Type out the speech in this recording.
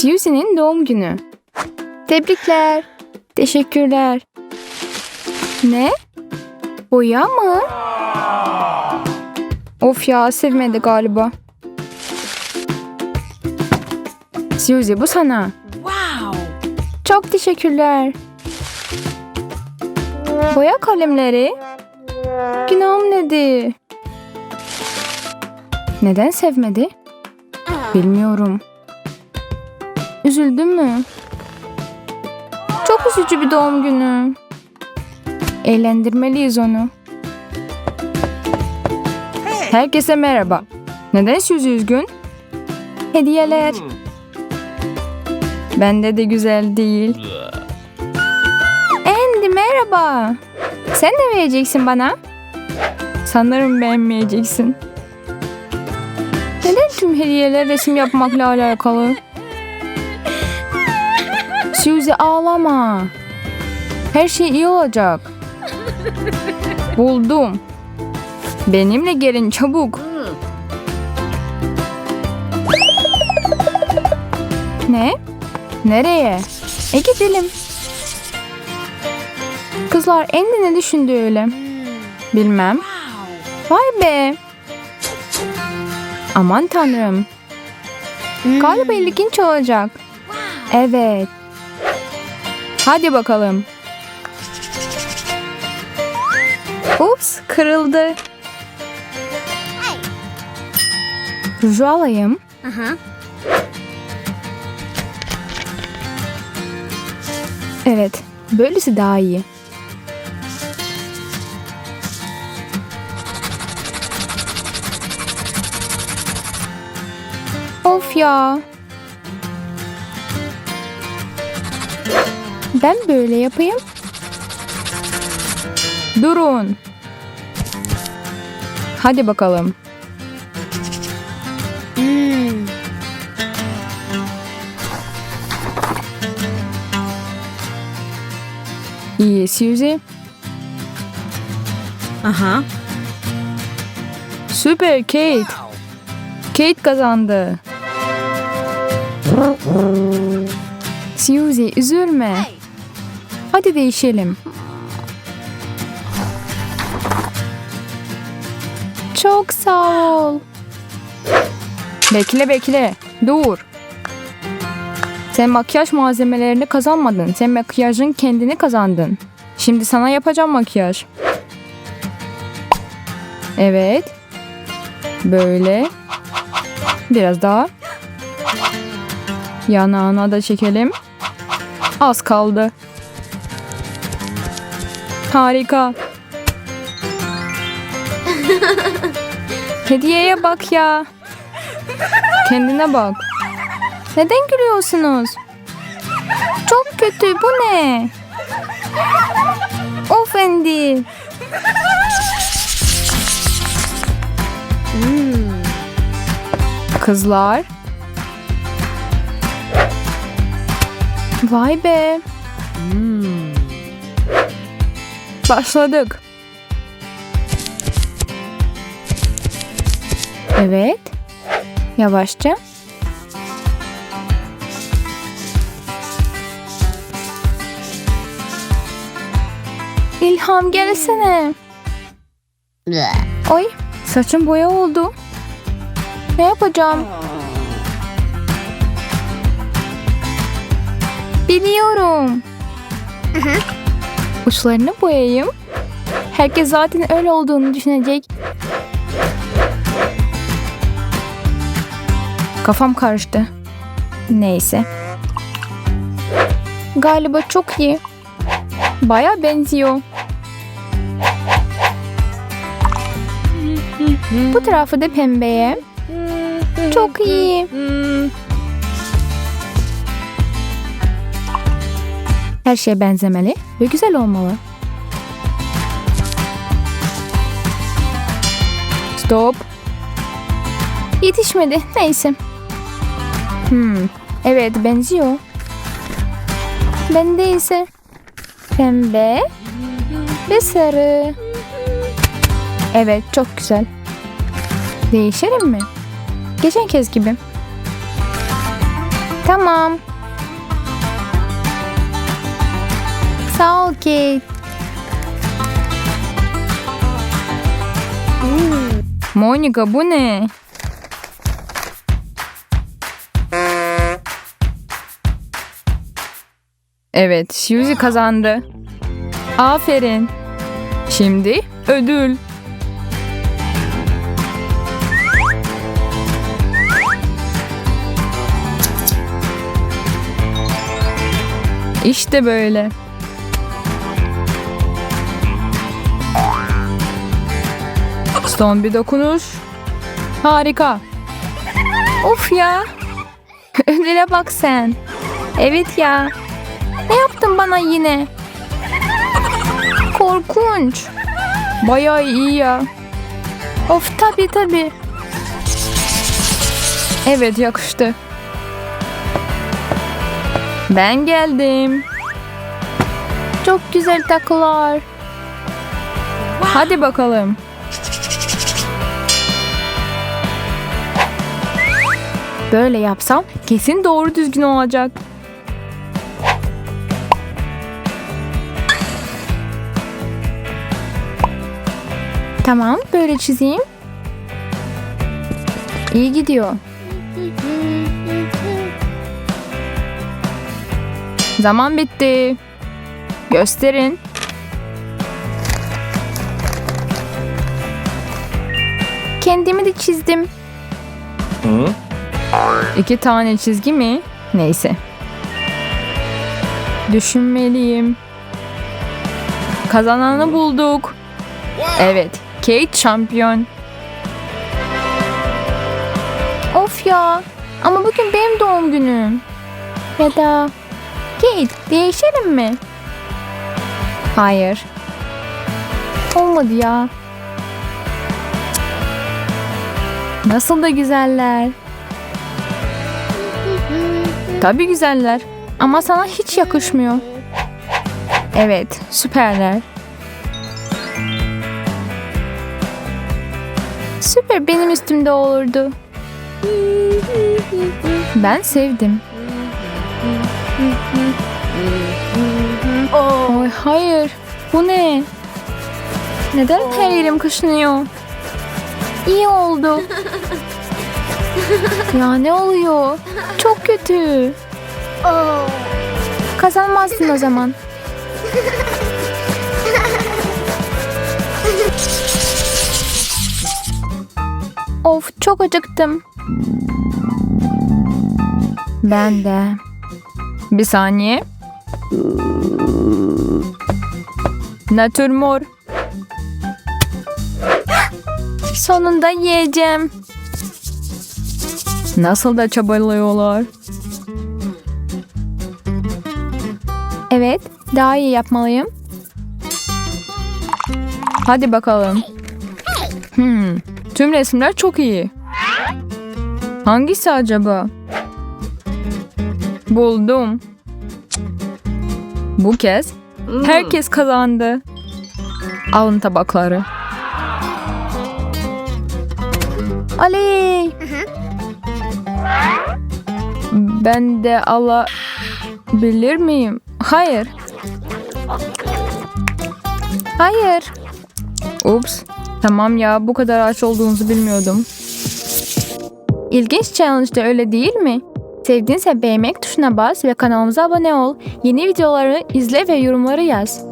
Susie'nin doğum günü. Tebrikler. Teşekkürler. Ne? Boya mı? Of ya sevmedi galiba. Suzy bu sana. Çok teşekkürler. Boya kalemleri. Günahım nedir? Neden sevmedi? Bilmiyorum. Üzüldün mü? Çok üzücü bir doğum günü. Eğlendirmeliyiz onu. Herkese merhaba. Neden Suzy üzgün? Hediyeler. Bende de güzel değil. Andy merhaba. Sen ne vereceksin bana? Sanırım beğenmeyeceksin. Neden tüm hediyeler resim yapmakla alakalı? Suzy ağlama. Her şey iyi olacak. Buldum. Benimle gelin çabuk. Ne? Nereye? E gidelim. Kızlar Andy ne düşündü öyle? Bilmem. Vay be. Aman tanrım. Galiba ilginç olacak. Evet. Hadi bakalım. Ups kırıldı. Ruju alayım. Evet, böylesi daha iyi. Of ya. Ben böyle yapayım. Durun. Hadi bakalım. İyi Suzy. Aha. Süper Kate. Kate kazandı. Suzy üzülme. Hadi değişelim. Çok sağ ol. Bekle bekle. Dur. Sen makyaj malzemelerini kazanmadın. Sen makyajın kendini kazandın. Şimdi sana yapacağım makyaj. Evet. Böyle. Biraz daha. Yanağına da çekelim. Az kaldı. Harika. Hediyeye bak ya. Kendine bak. Neden gülüyorsunuz? Çok kötü. Bu ne? Of Andy. Kızlar. Vay be. Başladık. Evet. Yavaşça. İlham gelsene. Oy saçım boya oldu. Ne yapacağım? Biliyorum. Uçlarını boyayayım. Herkes zaten öyle olduğunu düşünecek. Kafam karıştı. Neyse. Galiba çok iyi. Baya benziyor. Bu tarafı da pembeye. Çok iyi. Her şey benzemeli ve güzel olmalı. Stop. Yetişmedi. Neyse. Hmm. Evet benziyor. Bende ise pembe ve sarı. Evet çok güzel. Değişelim mi? Geçen kez gibi. Tamam. Sağ ol Kate. Monika bu ne? Evet, Suzy kazandı. Aferin. Şimdi ödül. İşte böyle. Son bir dokunuş. Harika. Of ya. Ödüle bak sen. Evet ya. Ne yaptın bana yine? Korkunç. Bayağı iyi ya. Of tabi tabi. Evet yakıştı. Ben geldim. Çok güzel takılar. Hadi bakalım. Böyle yapsam kesin doğru düzgün olacak. Tamam, böyle çizeyim. İyi gidiyor. Zaman bitti. Gösterin. Kendimi de çizdim. İki tane çizgi mi? Neyse. Düşünmeliyim. Kazananı bulduk. Evet, Kate şampiyon. Of ya. Ama bugün benim doğum günüm. Ya da Kate değişelim mi? Hayır. Olmadı ya. Nasıl da güzeller. Tabii güzeller. Ama sana hiç yakışmıyor. Evet, süperler. Süper benim üstümde olurdu. Ben sevdim. Oy hayır. Bu ne? Neden her yerim kaşınıyor? İyi oldu. Ya ne oluyor? Çok kötü. Kazanmazsın o zaman. Of çok acıktım. Ben de. Bir saniye. Natürmor. Sonunda yiyeceğim. Nasıl da çabalıyorlar. Evet, daha iyi yapmalıyım. Hadi bakalım. Hmm, tüm resimler çok iyi. Hangisi acaba? Buldum. Bu kez herkes kazandı. Alın tabakları. Aley! Ben de alabilir miyim? Hayır. Hayır. Ups. Tamam ya bu kadar aç olduğunuzu bilmiyordum. İlginç challenge'da öyle değil mi? Sevdiğinse beğenmek tuşuna bas ve kanalımıza abone ol. Yeni videoları izle ve yorumları yaz.